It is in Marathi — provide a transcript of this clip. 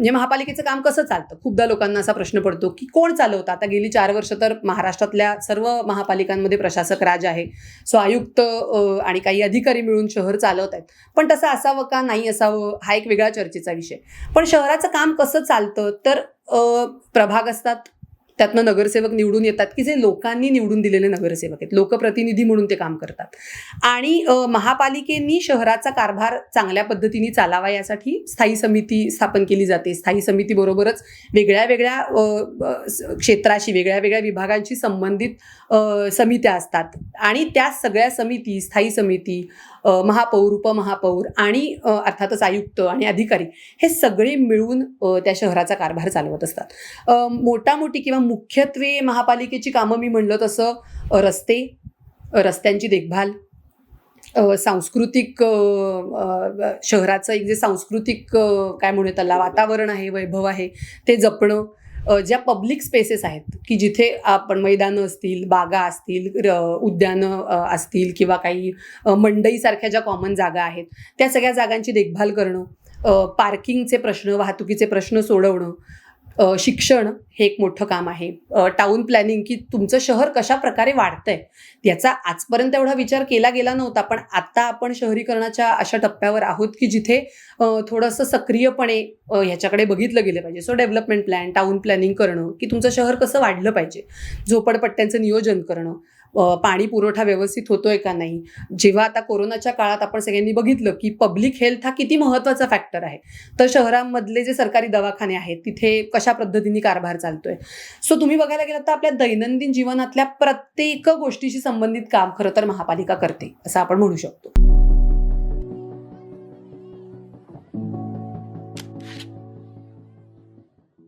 म्हणजे महापालिकेचं काम कसं चालतं? खूपदा लोकांना असा प्रश्न पडतो की कोण चालवतं? आता गेली चार वर्ष तर महाराष्ट्रातल्या सर्व महापालिकांमध्ये प्रशासक राज आहे. सो आयुक्त आणि काही अधिकारी मिळून शहर चालवत आहेत. पण तसं असावं का नाही असावं? हा एक वेगळा चर्चेचा विषय. पण शहराचं काम कसं चालतं? तर प्रभाग असतात त्यातनं नगरसेवक निवडून येतात की जे लोकांनी निवडून दिलेले नगरसेवक आहेत. लोकप्रतिनिधी म्हणून ते काम करतात. आणि महापालिकेनी शहराचा कारभार चांगल्या पद्धतीने चालावा यासाठी स्थायी समिती स्थापन केली जाते. स्थायी समितीबरोबरच वेगळ्या वेगळ्या क्षेत्राशी वेगळ्या वेगळ्या विभागांशी संबंधित समित्या असतात. आणि त्या सगळ्या समिती स्थायी समिती महापौर उपमहापौर आणि अर्थातच आयुक्त आणि अधिकारी हे सगळे मिळून त्या शहराचा कारभार चालवत असतात. मोटामोटी किंवा मुख्यत्वे महापालिकेची कामं मी म्हणलं तसं रस्ते रस्त्यांची देखभाल सांस्कृतिक शहराचं एक जे सांस्कृतिक काय म्हणू त्याला वातावरण आहे वैभव आहे ते जपणं ज्या पब्लिक स्पेसेस आहेत की जिथे आपण मैदानं असतील बागा असतील उद्यानं असतील किंवा काही मंडईसारख्या ज्या कॉमन जागा आहेत त्या सगळ्या जागांची देखभाल करणं पार्किंगचे प्रश्न वाहतुकीचे प्रश्न सोडवणं शिक्षण हे एक मोठं काम आहे. टाऊन प्लॅनिंग की तुमचं शहर कशा प्रकारे वाढतंय याचा आजपर्यंत एवढा विचार केला गेला नव्हता पण आता आपण शहरीकरणाच्या अशा टप्प्यावर आहोत की जिथे थोडंसं सक्रियपणे ह्याच्याकडे बघितलं गेलं पाहिजे. So development plan town planning करणं की तुमचं शहर कसं वाढलं पाहिजे. झोपडपट्ट्यांचं नियोजन करणं पाणी पुरवठा व्यवस्थित होतोय का नाही? जेव्हा आता कोरोनाच्या काळात आपण सगळ्यांनी बघितलं की पब्लिक हेल्थ हा किती महत्त्वाचा फॅक्टर आहे. तर शहरांमधले जे सरकारी दवाखाने आहेत तिथे कशा पद्धतीने कारभार चालतोय? सो तुम्ही बघायला गेलात तर आपल्या दैनंदिन जीवनातल्या प्रत्येक गोष्टीशी संबंधित काम खरं तर महापालिका करते असं आपण म्हणू शकतो.